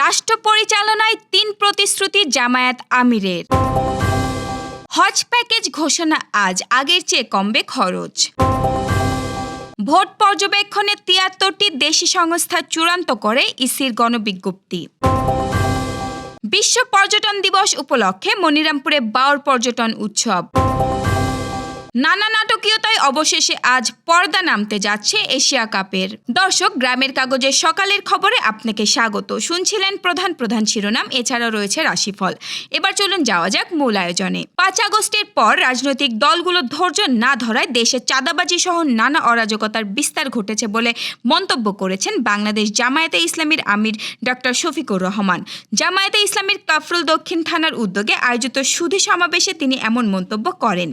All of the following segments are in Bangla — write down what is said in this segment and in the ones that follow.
রাষ্ট্র পরিচালনায় তিন প্রতিশ্রুতি জামায়াত আমিরের। হজ প্যাকেজ ঘোষণা আজ, আগের চেয়ে কমবে খরচ। ভোট পর্যবেক্ষণে তিয়াত্তরটি দেশি সংস্থা চূড়ান্ত করে ইসির গণবিজ্ঞপ্তি। বিশ্ব পর্যটন দিবস উপলক্ষে মনিরামপুরে বাউর পর্যটন উৎসব। নানা নাটকীয়তায় অবশেষে আজ পর্দা নামতে যাচ্ছে এশিয়া কাপের। দর্শক, গ্রামের কাগজের সকালের খবরে আপনাকে স্বাগত। শুনছিলেন প্রধান প্রধান শিরোনাম, এছাড়াও রয়েছে রাশিফল। এবার চলুন যাওয়া যাক মূল আয়োজনে। পাঁচ আগস্টের পর রাজনৈতিক দলগুলো ধৈর্য না ধরায় দেশে চাঁদাবাজি সহ নানা অরাজকতার বিস্তার ঘটেছে বলে মন্তব্য করেছেন বাংলাদেশ জামায়াতে ইসলামীর আমির ডক্টর শফিকুর রহমান। জামায়াতে ইসলামীর কাফরুল দক্ষিণ থানার উদ্যোগে আয়োজিত সুধী সমাবেশে তিনি এমন মন্তব্য করেন।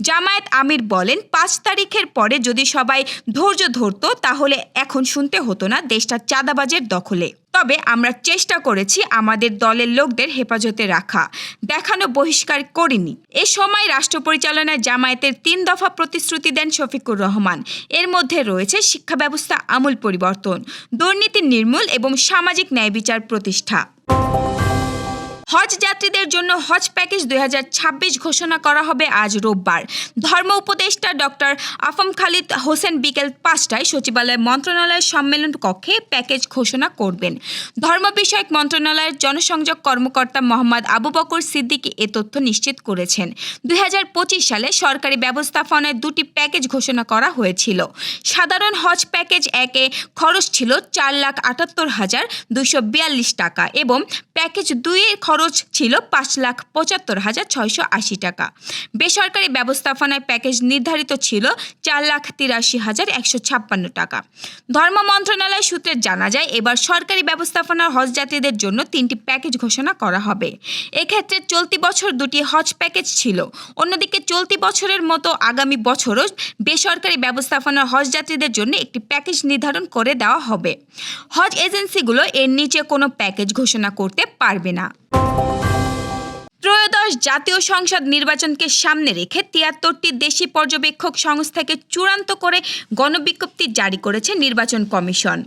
জামায়াত আমির বলেন, পাঁচ তারিখের পরে যদি সবাই ধৈর্য ধরতো, তাহলে এখন শুনতে হতো না দেশটা চাঁদাবাজের দখলে। তবে আমরা চেষ্টা করেছি আমাদের দলের লোকদের হেফাজতে রাখা। দেখানো বহিষ্কার করিনি। এ সময় রাষ্ট্র পরিচালনায় জামায়াতের তিন দফা প্রতিশ্রুতি দেন শফিকুর রহমান। এর মধ্যে রয়েছে শিক্ষা ব্যবস্থা আমূল পরিবর্তন, দুর্নীতি নির্মূল এবং সামাজিক ন্যায় বিচার প্রতিষ্ঠা। হজ যাত্রীদের জন্য হজ প্যাকেজ দু হাজার ছাব্বিশ ঘোষণা করা হবে আজ রোববার। ধর্ম উপদেষ্টা ডক্টর আফম খালিদ হোসেন বিকেল পাঁচটায় সচিবালয় মন্ত্রণালয়ের সম্মেলন কক্ষে প্যাকেজ ঘোষণা করবেন। ধর্ম বিষয়ক মন্ত্রণালয়ের জনসংযোগ কর্মকর্তা মোহাম্মদ আবু বকর সিদ্দিকী এ তথ্য নিশ্চিত করেছেন। দুই হাজার পঁচিশ সালে সরকারি ব্যবস্থাপনায় দুটি প্যাকেজ ঘোষণা করা হয়েছিল। সাধারণ হজ প্যাকেজ একে খরচ ছিল চার লাখ আটাত্তর হাজার বিয়াল্লিশ টাকা এবং প্যাকেজ দুইয়ের খরচ ছিল পাঁচ লাখ পঁচাত্তর হাজার ছয়শো আশি টাকা। বেসরকারি ব্যবস্থাপনায় প্যাকেজ নির্ধারিত ছিল চার লাখ তিরাশি হাজার একশো ছাপ্পান্ন টাকা। ধর্ম মন্ত্রণালয় সূত্রে জানা যায়, এবার সরকারি ব্যবস্থাপনার হজ যাত্রীদের জন্য তিনটি প্যাকেজ ঘোষণা করা হবে। এক্ষেত্রে চলতি বছর দুটি হজ প্যাকেজ ছিল। অন্যদিকে চলতি বছরের মতো আগামী বছরও বেসরকারি ব্যবস্থাপনার হজ যাত্রীদের জন্য একটি প্যাকেজ নির্ধারণ করে দেওয়া হবে। হজ এজেন্সিগুলো এর নিচে কোনো প্যাকেজ ঘোষণা করতে পারবে না। ত্রয়োদশ জাতীয় সংসদ নির্বাচনকে সামনে রেখে তিয়াত্তরটি দেশি পর্যবেক্ষক সংস্থাকে চূড়ান্ত করে গণবিজ্ঞপ্তি জারি করেছে নির্বাচন কমিশন।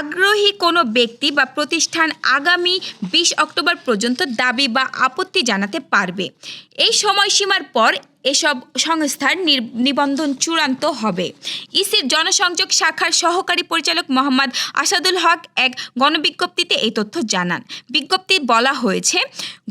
আগ্রহী কোনো ব্যক্তি বা প্রতিষ্ঠান আগামী বিশ অক্টোবর পর্যন্ত দাবি বা আপত্তি জানাতে পারবে। এই সময়সীমার পর এসব সংস্থার নিবন্ধন চূড়ান্ত হবে। ইসির জনসংযোগ শাখার সহকারী পরিচালক মোহাম্মদ আসাদুল হক এক গণবিজ্ঞপ্তিতে এই তথ্য জানান। বিজ্ঞপ্তি বলা হয়েছে,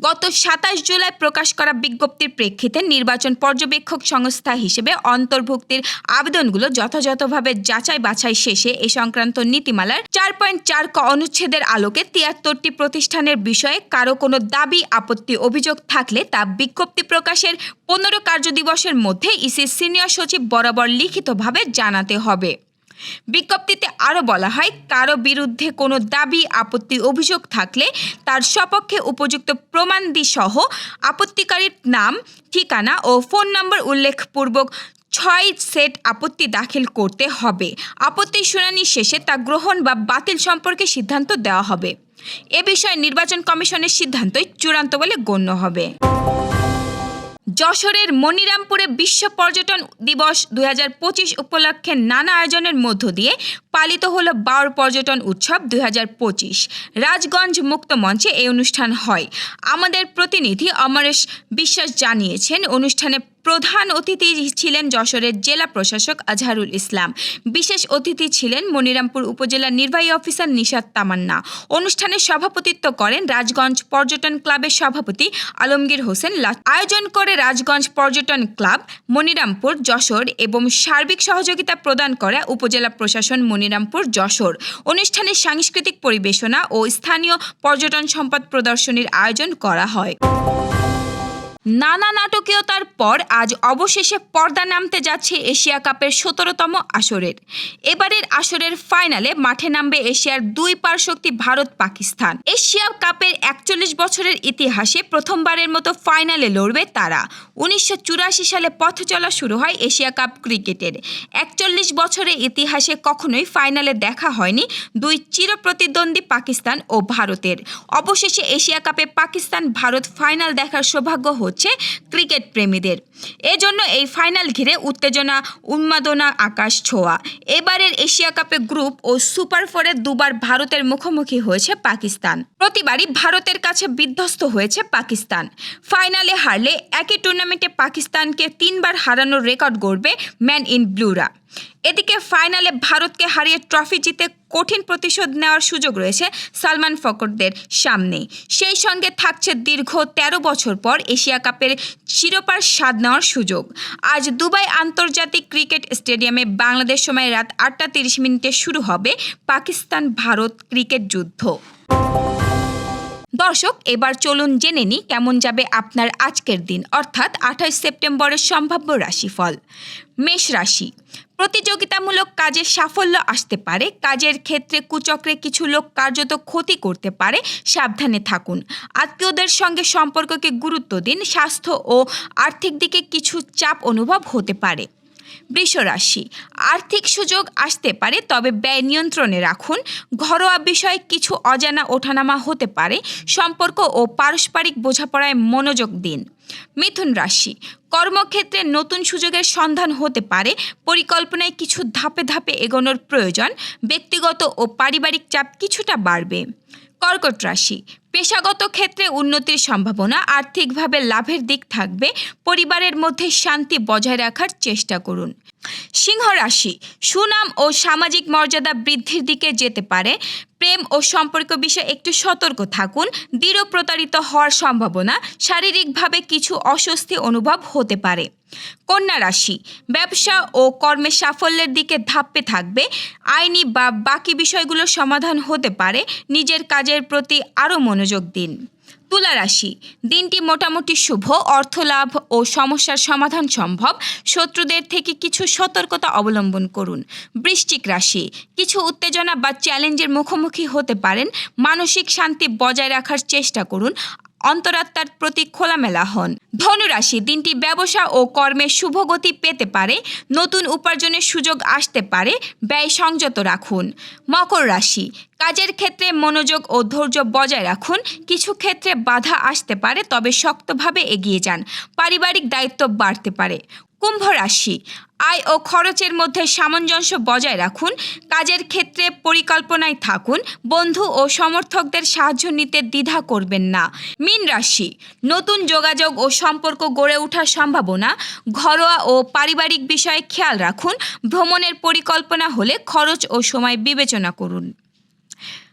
গত সাতাশ জুলাই প্রকাশ করা বিজ্ঞপ্তির প্রেক্ষিতে নির্বাচন পর্যবেক্ষক সংস্থা হিসেবে অন্তর্ভুক্তির আবেদনগুলো যথাযথভাবে যাচাই বাছাই শেষে এ সংক্রান্ত নীতিমালার চার পয়েন্ট চার ক অনুচ্ছেদের আলোকে তিয়াত্তরটি প্রতিষ্ঠানের বিষয়ে কারও কোনো দাবি, আপত্তি, অভিযোগ থাকলে তা বিজ্ঞপ্তি প্রকাশের পনেরো কার্যদিবসের মধ্যে ইসির সিনিয়র সচিব বরাবর লিখিতভাবে জানাতে হবে। বিজ্ঞপ্তিতে আরও বলা হয় কারও বিরুদ্ধে কোনো দাবি, আপত্তি, অভিযোগ থাকলে তার সপক্ষে উপযুক্ত প্রমাণদি সহ আপত্তিকারীর নাম, ঠিকানা ও ফোন নম্বর উল্লেখপূর্বক ছয় সেট আপত্তি দাখিল করতে হবে। আপত্তি শুনানি শেষে তা গ্রহণ বা বাতিল সম্পর্কে সিদ্ধান্ত দেওয়া হবে। এ বিষয়ে নির্বাচন কমিশনের সিদ্ধান্তই চূড়ান্ত বলে গণ্য হবে। যশোরের মনিরামপুরে বিশ্ব পর্যটন দিবস দুই হাজার পঁচিশ উপলক্ষে নানা আয়োজনের মধ্য দিয়ে পালিত হল বাউর পর্যটন উৎসব দুই হাজার পঁচিশ। রাজগঞ্জ মুক্ত মঞ্চে এই অনুষ্ঠান হয়। আমাদের প্রতিনিধি অমরেশ বিশ্বাস জানিয়েছেন, অনুষ্ঠানে প্রধান অতিথি ছিলেন যশোরের জেলা প্রশাসক আজহারুল ইসলাম। বিশেষ অতিথি ছিলেন মনিরামপুর উপজেলার নির্বাহী অফিসার নিশাদ তামান্না। অনুষ্ঠানে সভাপতিত্ব করেন রাজগঞ্জ পর্যটন ক্লাবের সভাপতি আলমগীর হোসেন লা আয়োজন করে রাজগঞ্জ পর্যটন ক্লাব, মনিরামপুর, যশোর এবং সার্বিক সহযোগিতা প্রদান করে উপজেলা প্রশাসন মনিরামপুর, যশোর। অনুষ্ঠানে সাংস্কৃতিক পরিবেশনা ও স্থানীয় পর্যটন সম্পদ প্রদর্শনীর আয়োজন করা হয়। নানা নাটকীয়তার পর আজ অবশেষে পর্দা নামতে যাচ্ছে এশিয়া কাপের সতেরোতম আসরের। এবারের আসরের ফাইনালে মাঠে নামবে এশিয়ার দুই পারশক্তি ভারত পাকিস্তান। এশিয়া কাপের একচল্লিশ বছরের ইতিহাসে প্রথমবারের মতো ফাইনালে লড়বে তারা। উনিশশো চুরাশি সালে পথ চলা শুরু হয় এশিয়া কাপ ক্রিকেটের। একচল্লিশ বছরের ইতিহাসে কখনোই ফাইনালে দেখা হয়নি দুই চিরপ্রতিদ্বন্দ্বী পাকিস্তান ও ভারতের। অবশেষে এশিয়া কাপে পাকিস্তান ভারত ফাইনাল দেখার সৌভাগ্য হচ্ছে ক্রিকেট প্রেমীদের। এজন্য এই ফাইনাল ঘিরে উত্তেজনা, উন্মাদনা, আকাশ ছোঁয়া। এবারের এশিয়া কাপে গ্রুপ ও সুপার ফোরে দুবার ভারতের মুখোমুখি হয়েছে পাকিস্তান। প্রতিবারই ভারতের কাছে বিধ্বস্ত হয়েছে পাকিস্তান। ফাইনালে হারলে একই টুর্নামেন্টে পাকিস্তানকে তিনবার হারানোর রেকর্ড গড়বে ম্যান ইন ব্লুরা। এদিকে ফাইনালে ভারতকে হারিয়ে ট্রফি জিতে কঠিন প্রতিশোধ নেওয়ার সুযোগ রয়েছে সালমান ফকরদের সামনে সেই সঙ্গে থাকছে দীর্ঘ ১৩ বছর পর এশিয়া কাপের শিরোপার স্বাদ নেওয়ার সুযোগ। আজ দুবাই আন্তর্জাতিক ক্রিকেট স্টেডিয়ামে বাংলাদেশ সময় রাত আটটা তিরিশ মিনিটে শুরু হবে পাকিস্তান ভারত ক্রিকেট যুদ্ধ। দর্শক, এবার চলুন জেনে নিই কেমন যাবে আপনার আজকের দিন, অর্থাৎ আঠাশ সেপ্টেম্বরের সম্ভাব্য রাশিফল। মেষ রাশি, প্রতিযোগিতামূলক কাজে সাফল্য আসতে পারে, কাজের ক্ষেত্রে কুচক্রে কিছু লোক কার্যত ক্ষতি করতে পারে, সাবধানে থাকুন। আত্মীয়দের সঙ্গে সম্পর্ককে গুরুত্ব দিন, স্বাস্থ্য ও আর্থিক দিকে কিছু চাপ অনুভব হতে পারে। বৃষ রাশি আর্থিক সুযোগ আসতে পারে, তবে ব্যয় নিয়ন্ত্রণে রাখুন। ঘরোয়া বিষয়ে কিছু অজানা ওঠানামা হতে পারে। সম্পর্ক ও পারস্পরিক বোঝাপড়ায় মনোযোগ দিন। মিথুন রাশি। কর্মক্ষেত্রে নতুন সুযোগের সন্ধান হতে পারে। পরিকল্পনায় কিছু ধাপে ধাপে এগোনোর প্রয়োজন। ব্যক্তিগত ও পারিবারিক চাপ কিছুটা বাড়বে। কর্কট রাশি। পেশাগত ক্ষেত্রে উন্নতির সম্ভাবনা, আর্থিকভাবে লাভের দিক থাকবে, পরিবারের মধ্যে শান্তি বজায় রাখার চেষ্টা করুন। সিংহ রাশি, সুনাম ও সামাজিক মর্যাদা বৃদ্ধির দিকে যেতে পারে। প্রেম ও সম্পর্ক বিষয়ে একটু সতর্ক থাকুন। দৃঢ় প্রতারিত হওয়ার সম্ভাবনা, শারীরিকভাবে কিছু অস্বস্তি অনুভব হতে পারে। কন্যা রাশি, ব্যবসা ও কর্মে সাফল্যের দিকে ধাপ্পে থাকবে। আইনি বা বাকি বিষয়গুলো সমাধান হতে পারে। নিজের কাজের প্রতি আরও মনোযোগ দিন। তুলা রাশি। দিনটি মোটামুটি শুভ, অর্থ লাভ ও সমস্যার সমাধান সম্ভব। শত্রুদের থেকে কিছু সতর্কতা অবলম্বন করুন। বৃশ্চিক রাশি, কিছু উত্তেজনা বা চ্যালেঞ্জের মুখোমুখি হতে পারেন। মানসিক শান্তি বজায় রাখার চেষ্টা করুন। অন্তরাত্মার প্রতি খোলামেলা হন। ধনুরাশি দিনটি ব্যবসা ও কর্মে শুভগতি পেতে পারে। নতুন উপার্জনের সুযোগ আসতে পারে। ব্যয় সংযত রাখুন। মকর রাশি কাজের ক্ষেত্রে মনোযোগ ও ধৈর্য বজায় রাখুন। কিছু ক্ষেত্রে বাধা আসতে পারে, তবে শক্তভাবে এগিয়ে যান। পারিবারিক দায়িত্ব বাড়তে পারে। কুম্ভ রাশি, আয় ও খরচের মধ্যে সামঞ্জস্য বজায় রাখুন। কাজের ক্ষেত্রে পরিকল্পনায় থাকুন। বন্ধু ও সমর্থকদের সাহায্য নিতে দ্বিধা করবেন না। মীন রাশি, নতুন যোগাযোগ ও সম্পর্ক গড়ে ওঠার সম্ভাবনা। ঘরোয়া ও পারিবারিক বিষয়ে খেয়াল রাখুন। ভ্রমণের পরিকল্পনা হলে খরচ ও সময় বিবেচনা করুন।